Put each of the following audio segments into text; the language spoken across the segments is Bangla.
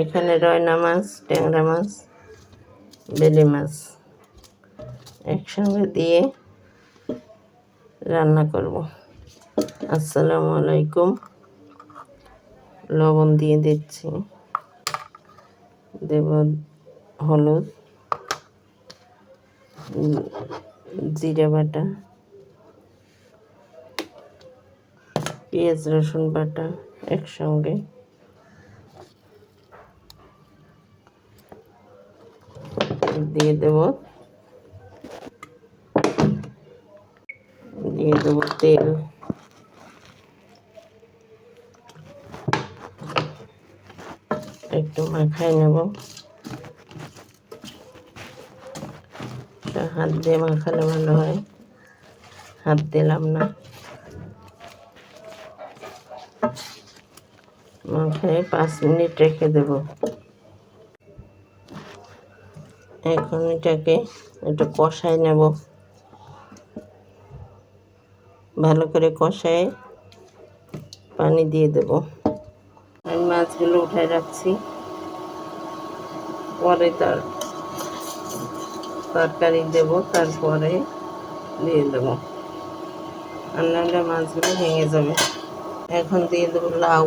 এখানে রয়না মাছ ট্যাংরা মাছ, বেলি মাছ একসঙ্গে দিয়ে রান্না করব। আসসালামু আলাইকুম। লবণ দিয়ে দিচ্ছি। দেব হলুদ, জিরে বাটা, পেঁয়াজ রসুন বাটা একসঙ্গে দিয়ে দেব। দিয়ে দেব তেল। একটু মাখাই নেব। এটা হাত দিয়ে মাখালে ভালো হয়। হাত দিলাম না। মাখায় পাঁচ মিনিট রেখে দেব। এখন এটাকে একটু কষাই নেব। ভালো করে কষায় পানি দিয়ে দেব। আমি মাছগুলো উঠায় রাখছি। পরে তার তরকারি দেব, তারপরে দিয়ে দেব। আর নাহলে মাছগুলো ভেঙে যাবে। এখন দিয়ে দেবো লাউ।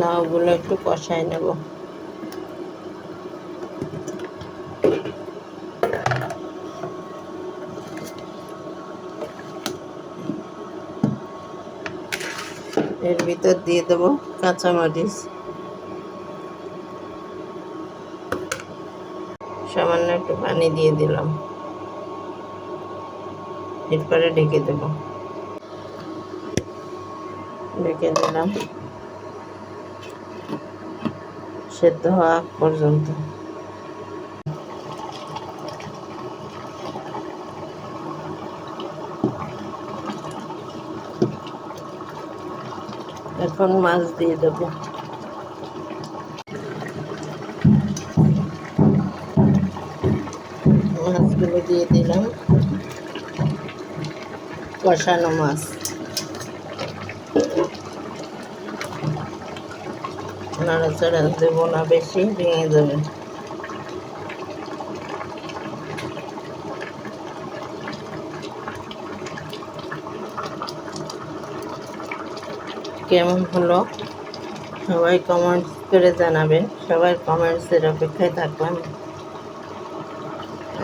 লাউগুলো একটু কষায় নেব। এর ভিতর দিয়ে দেব কাঁচামরিচ। সামান্য একটু পানি দিয়ে দিলাম। এরপরে ঢেকে দেব। ঢেকে দিলাম। সেদ্ধ হওয়া পর্যন্ত। এখন মাছ দিয়ে দেবো। মাছগুলো দিয়ে দিলাম। কষানো মাছ। নাড়াচাড়া দেবো না, বেশি ভেঙে যাবে কেমন হলো? সবাই কমেন্টস করে জানাবেন। সবার কমেন্টসের অপেক্ষায় থাকলাম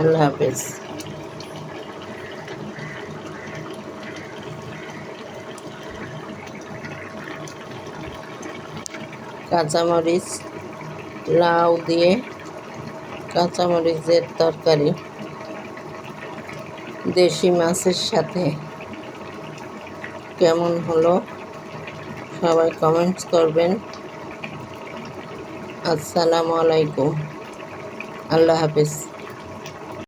আল্লাহ হাফেজ। কাঁচামরিচ, লাউ দিয়ে কাঁচামরিচের তরকারি দেশি মাছের সাথে। কেমন হলো? সবাই কমেন্টস করবেন। আসসালামু আলাইকুম। আল্লাহ হাফেজ।